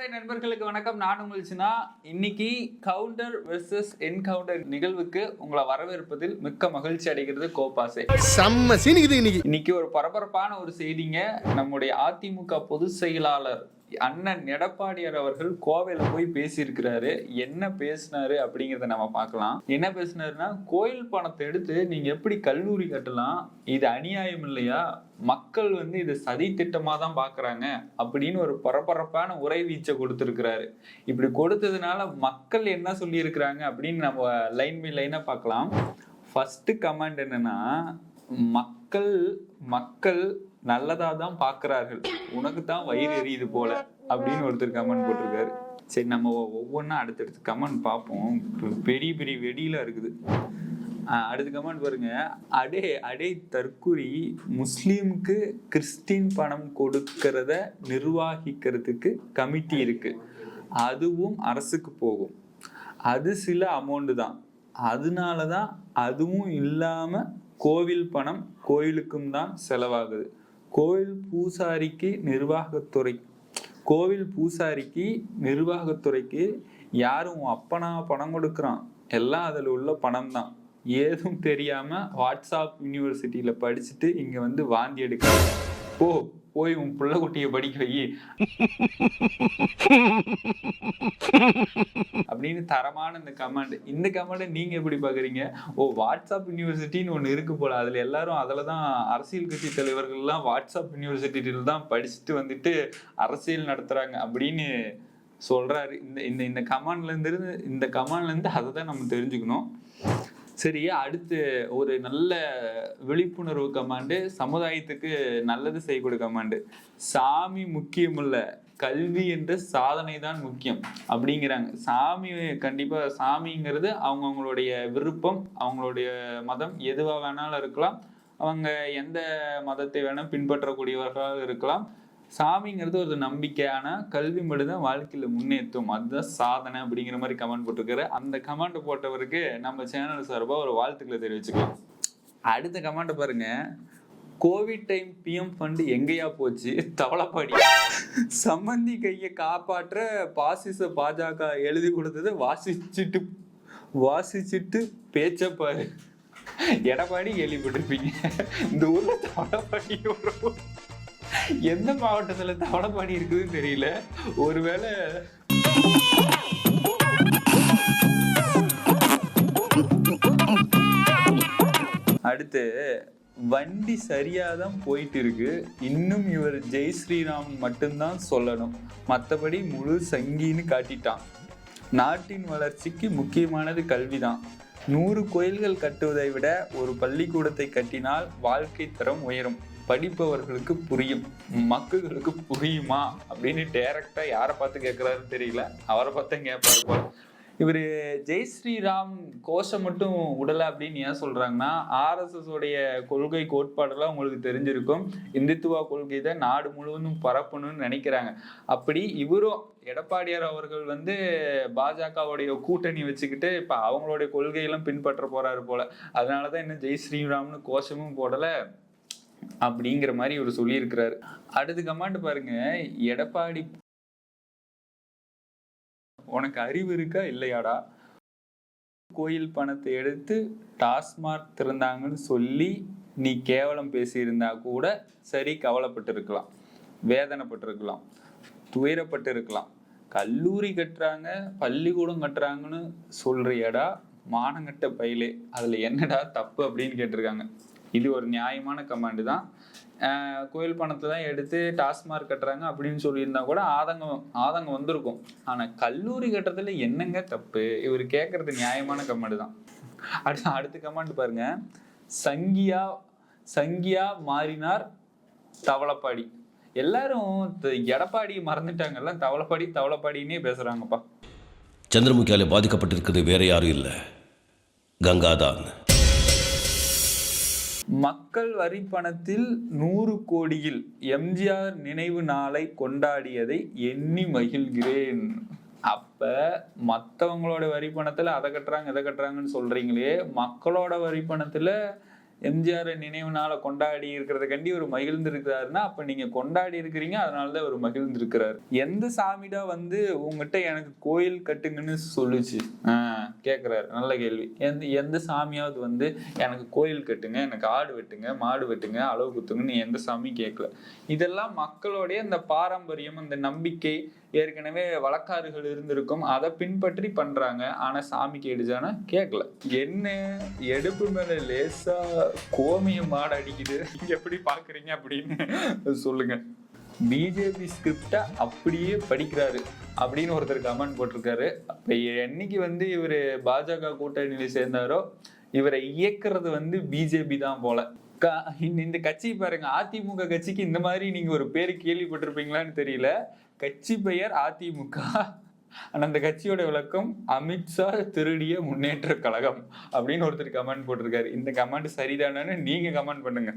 கோபாசை நண்பர்களுக்கு வணக்கம். நான் உங்கள் சினா. இன்னைக்கு கவுண்டர் வெர்சஸ் என்கவுண்டர் நிகழ்வுக்கு உங்களை வரவேற்பதில் மிக்க மகிழ்ச்சி அடைகிறது கோபாசை. செம்ம சீனிக்குது இன்னைக்கு. இன்னைக்கு ஒரு பரபரப்பான ஒரு செய்திங்க. நம்முடைய அதிமுக பொதுச் செயலாளர் அண்ணன் எடப்பாடியார் அவர்கள் கோவையில் போய் பேசியிருக்கிறாரு. என்ன பேசினாரு அப்படிங்கிறத நம்ம பார்க்கலாம். என்ன பேசினாருன்னா கோயில் பணத்தை எடுத்து நீங்க எப்படி கல்லூரி கட்டலாம் இது அநியாயம் இல்லையா? மக்கள் வந்து இதை சதி திட்டமாக தான் பார்க்குறாங்க அப்படின்னு ஒரு பரபரப்பான உரை வீச்சை கொடுத்துருக்கிறாரு. இப்படி கொடுத்ததுனால மக்கள் என்ன சொல்லியிருக்கிறாங்க அப்படின்னு நம்ம லைன் பை லைனாக பார்க்கலாம். ஃபஸ்ட்டு கமெண்ட் என்னன்னா மக்கள் மக்கள் நல்லதா தான் பாக்குறார்கள் உனக்கு தான் வயிறு எரியுது போல அப்படின்னு ஒருத்தர் கமெண்ட் போட்டிருக்காரு. சரி நம்ம ஒவ்வொன்றா அடுத்தடுத்து கமெண்ட் பார்ப்போம். பெரிய பெரிய வெடியில இருக்குது. அடுத்த கமெண்ட் பாருங்க. அடே அடே தற்குறி முஸ்லீமுக்கு கிறிஸ்டின் பணம் கொடுக்கறத நிர்வாகிக்கிறதுக்கு கமிட்டி இருக்கு. அதுவும் அரசுக்கு போகும். அது சில அமௌண்ட் தான். அதனால தான் அதுவும் இல்லாம கோவில் பணம் கோயிலுக்கும் தான் செலவாகுது. கோவில் பூசாரிக்கு நிர்வாகத்துறை கோவில் பூசாரிக்கு நிர்வாகத்துறைக்கு யாரும் உன் அப்பனா பணம் கொடுக்குறான். எல்லாம் அதில் உள்ள பணம் தான் ஏதும் தெரியாமல் வாட்ஸ்அப் யூனிவர்சிட்டியில் படிச்சுட்டு இங்கே வந்து வாந்தி எடுக்கிறாங்க ஓ போய் உன் பிள்ளை குட்டியை படிக்க வை. அப்படின்னு தரமான இந்த கமெண்ட் இந்த கமெண்டை நீங்க எப்படி பாக்குறீங்க? ஓ வாட்ஸ்அப் யூனிவர்சிட்டின்னு ஒன்று இருக்கு போல. அதுல எல்லாரும் அதில் தான் அரசியல் கட்சி தலைவர்கள்லாம் வாட்ஸ்அப் யூனிவர்சிட்டியில் தான் படிச்சுட்டு வந்துட்டு அரசியல் நடத்துறாங்க அப்படின்னு சொல்றாரு. இந்த இந்த இந்த கமாண்ட்ல இருந்து இந்த கமாண்ட்ல இருந்து அதை தான் நம்ம தெரிஞ்சுக்கணும். சரி அடுத்து ஒரு நல்ல விழிப்புணர்வு கமாண்டு சமுதாயத்துக்கு நல்லது செய்யக்கூடிய கமாண்டு. சாமி முக்கியம் இல்லை கல்வி என்ற சாதனை தான் முக்கியம் அப்படிங்கிறாங்க. சாமி கண்டிப்பா சாமிங்கிறது அவங்கவுங்களுடைய விருப்பம் அவங்களுடைய மதம் எதுவா வேணாலும் இருக்கலாம். அவங்க எந்த மதத்தை வேணால் பின்பற்றக்கூடியவர்களாக இருக்கலாம். சாமிங்கிறது ஒரு நம்பிக்கை. ஆனால் கல்வி மட்டும்தான் வாழ்க்கையில் முன்னேற்றும். அதுதான் சாதனை அப்படிங்கிற மாதிரி கமெண்ட் போட்டிருக்காரு. அந்த கமெண்ட் போட்டவருக்கு நம்ம சேனல் சார்பாக ஒரு வாழ்த்துக்களை தெரிவிச்சுக்கலாம். அடுத்த கமெண்ட் பாருங்க. கோவிட் டைம் பிஎம் ஃபண்டு எங்கேயா போச்சு? தவளப்பாடி. சம்மந்தி கையை காப்பாற்ற பாசிச பாஜக எழுதி கொடுத்தது வாசிச்சுட்டு வாசிச்சுட்டு பேச்சப்பாரு பாரு. எடப்பாடி கேள்விப்பட்டிருப்பீங்க. இந்த ஊர்ல தவளப்பாடி ஒரு எந்த மாவட்டத்துல தவளப்பாடி இருக்குதுன்னு தெரியல. ஒருவேளை அடுத்து வண்டி சரியா தான் போயிட்டு இருக்கு இன்னும் இவர் ஜெய் ஸ்ரீராம் மட்டும்தான் சொல்லணும். மற்றபடி முழு சங்கின்னு காட்டிட்டான். நாட்டின் வளர்ச்சிக்கு முக்கியமானது கல்விதான். நூறு கோயில்கள் கட்டுவதை விட ஒரு பள்ளிக்கூடத்தை கட்டினால் வாழ்க்கை தரம் உயரும். படிப்பவர்களுக்கு புரியும். மக்களுக்கு புரியுமா? அப்படின்னு டேரக்டா யாரை பார்த்து கேட்கிறாருன்னு தெரியல. அவரை பார்த்தா கேட்பாரு போல. இவர் ஜெய் ஸ்ரீராம் கோஷம் மட்டும் உடலை அப்படின்னு ஏன் சொல்கிறாங்கன்னா ஆர்எஸ்எஸ் உடைய கொள்கை கோட்பாடெல்லாம் உங்களுக்கு தெரிஞ்சிருக்கும். இந்துத்துவா கொள்கை தான் நாடு முழுவதும் பரப்பணும்னு நினைக்கிறாங்க. அப்படி இவரும் எடப்பாடியார் அவர்கள் வந்து பாஜகவுடைய கூட்டணி வச்சுக்கிட்டு இப்போ அவங்களுடைய கொள்கையெல்லாம் பின்பற்ற போகிறாரு போல. அதனாலதான் இன்னும் ஜெய் ஸ்ரீராம்னு கோஷமும் போடலை. அப்படிங்கிற மாதிரி இவர் சொல்லியிருக்கிறாரு. அடுத்து கமாண்ட் பாருங்க. எடப்பாடி உனக்கு அறிவு இருக்கா? இல்லையாடா. கோயில் பணத்தை எடுத்து டாஸ்மாக் திறந்தாங்கன்னு சொல்லி நீ கேவலம் பேசியிருந்தா கூட சரி கவலைப்பட்டிருக்கலாம். வேதனைப்பட்டிருக்கலாம். துயரப்பட்டு இருக்கலாம் கல்லூரி கட்டுறாங்க பள்ளிக்கூடம் கட்டுறாங்கன்னு சொல்றியடா. மானங்கட்ட பயிலே. அதுல என்னடா தப்பு அப்படின்னு கேட்டிருக்காங்க. இது ஒரு நியாயமான கமாண்டு தான். கோயில் பணத்தை தான் எடுத்து டாஸ்மார்க் கட்டுறாங்க அப்படின்னு சொல்லியிருந்தா கூட ஆதங்கம் ஆதங்கம் வந்திருக்கும். ஆனால் கல்லூரி கட்டுறதுல என்னங்க தப்பு? இவர் கேட்கறது நியாயமான கமாண்டு தான். அடுத்த அடுத்த கமாண்ட் பாருங்க. சங்கியா சங்கியா மாறினார் தவளப்பாடி. எல்லாரும் த- மறந்துட்டாங்கல்ல? தவளப்பாடி தவளப்பாடின்னே பேசுறாங்கப்பா. சந்திரமுகியால பாதிக்கப்பட்டிருக்கிறது வேற யாரும் இல்லை. கங்காதான். மக்கள் வரி பணத்தில் நூறு கோடியில் எம்ஜிஆர் நினைவு நாளை கொண்டாடியதை எண்ணி மகிழ்கிறேன். அப்ப மத்தவங்களோட வரி பணத்துல அதை கட்டுறாங்க இதை கட்டுறாங்கன்னு சொல்றீங்களே மக்களோட வரி பணத்துல எம்ஜிஆர் நினைவு நாளை கொண்டாடி இருக்கிறத கண்டி ஒரு மகிழ்ந்து இருக்கிறாருன்னா அப்ப நீங்க கொண்டாடி இருக்கிறீங்க அதனாலதான் அவர் மகிழ்ந்து இருக்கிறாரு எந்த சாமிடா வந்து உங்ககிட்ட எனக்கு கோயில் கட்டுங்கன்னு சொல்லுச்சு? ஆஹ் கேக்குறாரு. நல்ல கேள்வி. எந்த எந்த சாமியாவது வந்து எனக்கு கோயில் கட்டுங்க எனக்கு ஆடு வெட்டுங்க மாடு வெட்டுங்க அளவு குத்துங்கன்னு எந்த சாமி கேட்கல இதெல்லாம் மக்களுடைய இந்த பாரம்பரியம் அந்த நம்பிக்கை ஏற்கனவே வழக்காறுகள் இருந்திருக்கும் அதை பின்பற்றி பண்றாங்க. ஆனா சாமி கேடுச்சானா கேட்கல. என்ன? எடுப்பு மேல லேசா கோமிய மாடு அடிக்குது. நீங்க எப்படி பாக்குறீங்க அப்படின்னு சொல்லுங்க. பிஜேபி ஸ்கிரிப்டை அப்படியே படிக்கிறாரு அப்படின்னு ஒருத்தர் கமெண்ட் போட்டிருக்காரு. அப்ப என்னைக்கு வந்து இவரு பாஜக கூட்டணியில சேர்ந்தாரோ இவரை இயக்குறது வந்து பிஜேபி தான் போல. இந்த- இந்த கட்சி பாருங்க. அதிமுக கட்சிக்கு இந்த மாதிரி நீங்க ஒரு பேர் கேள்விப்பட்டிருப்பீங்களான்னு தெரியல. கட்சி பெயர் அதிமுக. ஆனா அந்த கட்சியோட விளக்கம் அமித்ஷா திருடிய முன்னேற்ற கழகம் அப்படின்னு ஒருத்தர் கமெண்ட் போட்டிருக்காரு. இந்த கமெண்ட் சரிதானு நீங்க கமெண்ட் பண்ணுங்க.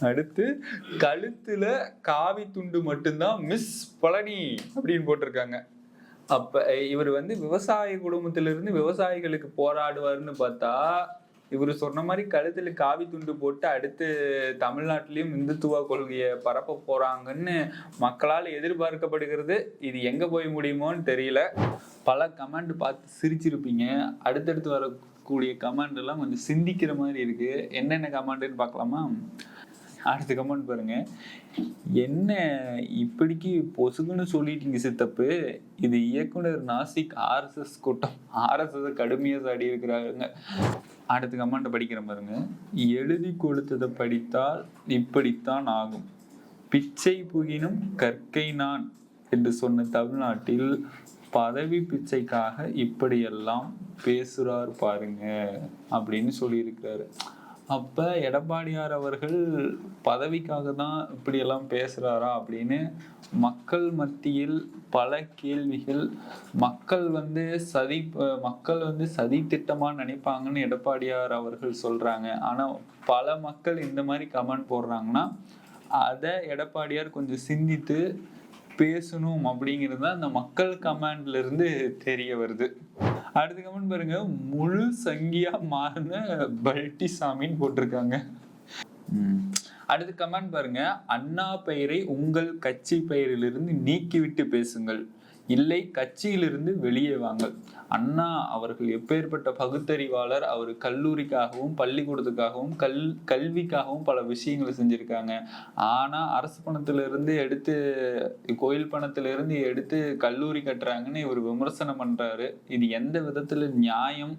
அடுத்து கழுத்துல காவி துண்டு மட்டும்தான் மிஸ் பழனி அப்படின்னு போட்டிருக்காங்க. அப்ப இவர் வந்து விவசாய குடும்பத்திலிருந்து விவசாயிகளுக்கு போராடுவாருன்னு பார்த்தா இவர் சொன்ன மாதிரி கழுத்துல காவி துண்டு போட்டு அடுத்து தமிழ்நாட்டிலையும் இந்துத்துவ கொள்கையை பரப்ப போறாங்கன்னு மக்களால் எதிர்பார்க்கப்படுகிறது. இது எங்க போய் முடியுமோன்னு தெரியல. பல கமெண்ட் பார்த்து சிரிச்சிருப்பீங்க. அடுத்தடுத்து வரக்கூடிய கமெண்ட் எல்லாம் கொஞ்சம் சிந்திக்கிற மாதிரி இருக்கு. என்னென்ன கமெண்ட்னு பார்க்கலாமா? அடுத்த கமெண்ட் பாருங்க. என்ன இப்படிக்கு பொசுக்குன்னு சொல்லிட்டீங்க சித்தப்பு. இது இயக்குனர் நாசிக் ஆர்எஸ்எஸ் கூட்டம். ஆர்எஸ்எஸ் கடுமையாக சாடி இருக்கிறாங்க அடுத்த கமெண்ட் படிக்கிற பாருங்க. எழுதி கொடுத்ததை படித்தால் இப்படித்தான் ஆகும். பிச்சை புகினும் கற்கை நான் என்று சொன்ன தமிழ்நாட்டில் பதவி பிச்சைக்காக இப்படியெல்லாம் பேசுறார் பாருங்க. அப்படின்னு சொல்லியிருக்கிறாரு. அப்ப எடப்பாடியார் அவர்கள் பதவிக்காக தான் இப்படியெல்லாம் பேசுறாரா அப்படின்னு மக்கள் மத்தியில் பல கேள்விகள். மக்கள் வந்து சதி மக்கள் வந்து சதி திட்டமா நினைப்பாங்கன்னு எடப்பாடியார் அவர்கள் சொல்றாங்க. ஆனா பல மக்கள் இந்த மாதிரி கமெண்ட் போடுறாங்கன்னா அதை எடப்பாடியார் கொஞ்சம் சிந்தித்து பேசணும் அப்படிங்கிறது தான் அந்த மக்கள் கமாண்ட்ல இருந்து தெரிய வருது. அடுத்த கமெண்ட் பாருங்க. முழு சங்கியா மாறின பல்டி சாமின்னு போட்டிருக்காங்க அடுத்த கமெண்ட் பாருங்க. அண்ணா பெயரை உங்கள் கட்சி பெயரிலிருந்து நீக்கிவிட்டு பேசுங்கள். இல்லை கட்சியிலிருந்து வெளியே வாங்க. அண்ணா அவர்கள் எப்பேற்பட்ட பகுத்தறிவாளர் அவர் கல்லூரிக்காகவும் பள்ளிக்கூடத்துக்காகவும் கல் கல்விக்காகவும் பல விஷயங்களை செஞ்சுருக்காங்க. ஆனா அரசு பணத்துல இருந்து எடுத்து கோயில் பணத்துல இருந்து எடுத்து கல்லூரி கட்டுறாங்கன்னு இவர் விமர்சனம் பண்றாரு. இது எந்த விதத்துல நியாயம்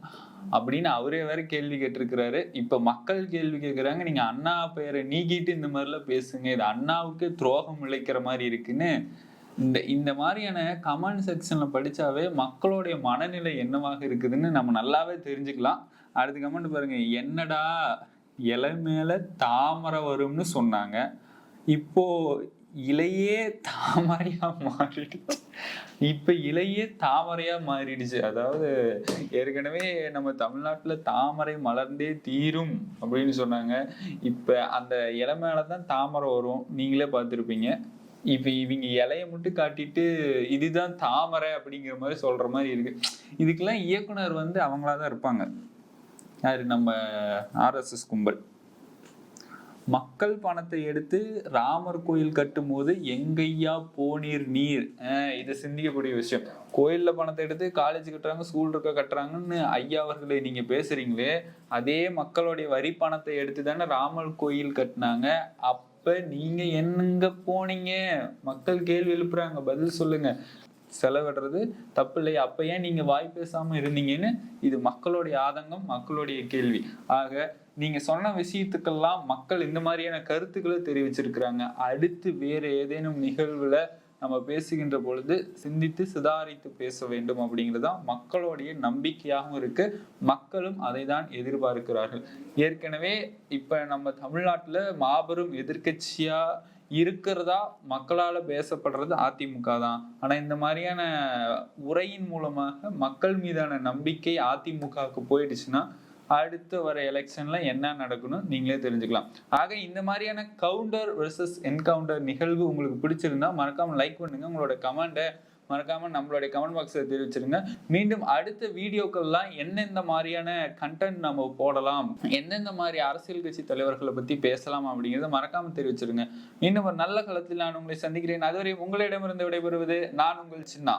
அப்படின்னு அவரே வேற கேள்வி கேட்டிருக்கிறாரு. இப்ப மக்கள் கேள்வி கேட்கிறாங்க நீங்க அண்ணா பெயரை நீக்கிட்டு இந்த மாதிரிலாம் பேசுங்க. இது அண்ணாவுக்கு துரோகம் இழைக்கிற மாதிரி இருக்குன்னு இந்த இந்த மாதிரியான கமெண்ட் செக்ஷன்ல படிச்சாவே மக்களுடைய மனநிலை என்னவாக இருக்குதுன்னு நம்ம நல்லாவே தெரிஞ்சுக்கலாம். அடுத்த கமெண்ட் பாருங்க. என்னடா இலை மேல தாமரை வரும்னு சொன்னாங்க. இப்போ இலையே தாமரையா மாறிடுச்சு. இப்ப இலையே தாமரையா மாறிடுச்சு. அதாவது ஏற்கனவே நம்ம தமிழ்நாட்டுல தாமரை மலர்ந்தே தீரும் அப்படின்னு சொன்னாங்க. இப்ப அந்த இலை மேலதான் தாமரை வரும். நீங்களே பார்த்துருப்பீங்க. இப்ப இவங்க இலைய மட்டும் காட்டிட்டு இதுதான் தாமரை அப்படிங்கிற மாதிரி சொல்ற மாதிரி இருக்கு. இதுக்கெல்லாம் இயக்குனர் வந்து அவங்களாதான் இருப்பாங்க. யாரு? நம்ம ஆர்எஸ்எஸ் கும்பல். மக்கள் பணத்தை எடுத்து ராமர் கோயில் கட்டும் போது எங்கையா போனீர் நீர்? இதை இது சிந்திக்கக்கூடிய விஷயம். கோயில்ல பணத்தை எடுத்து காலேஜ் கட்டுறாங்க ஸ்கூல் இருக்க கட்டுறாங்கன்னு ஐயா அவர்களை நீங்க பேசுறீங்களே அதே மக்களுடைய வரி பணத்தை எடுத்து தானே ராமர் கோயில் கட்டினாங்க. அப்ப நீங்க என்னங்க போனீங்க? மக்கள் கேள்வி எழுப்புறாங்க பதில் சொல்லுங்க. செலவிடுறது தப்பு இல்லையா. அப்ப ஏன் நீங்க வாய் பேசாம இருந்தீங்கன்னு இது மக்களுடைய ஆதங்கம் மக்களுடைய கேள்வி. ஆக நீங்க சொன்ன விஷயத்துக்கெல்லாம் மக்கள் இந்த மாதிரியான கருத்துக்களை தெரிவிச்சிருக்கிறாங்க. அடுத்து வேற ஏதேனும் நிகழ்வுல நம்ம பேசுகின்ற பொழுது சிந்தித்து சிதாரித்து பேச வேண்டும் அப்படிங்கிறது தான் மக்களுடைய நம்பிக்கையாகவும் இருக்கு. மக்களும் அதை தான் எதிர்பார்க்கிறார்கள். ஏற்கனவே இப்ப நம்ம தமிழ்நாட்டுல மாபெரும் எதிர்க்கட்சியா இருக்கிறதா மக்களால பேசப்படுறது அதிமுக தான். ஆனா இந்த மாதிரியான உரையின் மூலமாக மக்கள் மீதான நம்பிக்கை அதிமுகவுக்கு போயிடுச்சுன்னா அடுத்து வர எலெக்ஷன்ல என்ன நடக்கணும் நீங்களே தெரிஞ்சுக்கலாம். ஆக இந்த மாதிரியான கவுண்டர் வெர்சஸ் என்கவுண்டர் நிகழ்வு உங்களுக்கு பிடிச்சிருந்தா மறக்காம லைக் பண்ணுங்க. உங்களோட கமெண்ட்டை மறக்காம நம்மளுடைய கமெண்ட் பாக்ஸில் தெரிவிச்சிருங்க. மீண்டும் அடுத்த வீடியோக்கள்லாம் எந்தெந்த மாதிரியான கண்டென்ட் நம்ம போடலாம் எந்தெந்த மாதிரி அரசியல் கட்சி தலைவர்களை பத்தி பேசலாம் அப்படிங்கிறத மறக்காம தெரிவிச்சிருங்க. மீண்டும் ஒரு நல்ல களத்தில் நான் உங்களை சந்திக்கிறேன். அதுவரை உங்களிடமிருந்து விடைபெறுவது நான் உங்கள் சின்னா.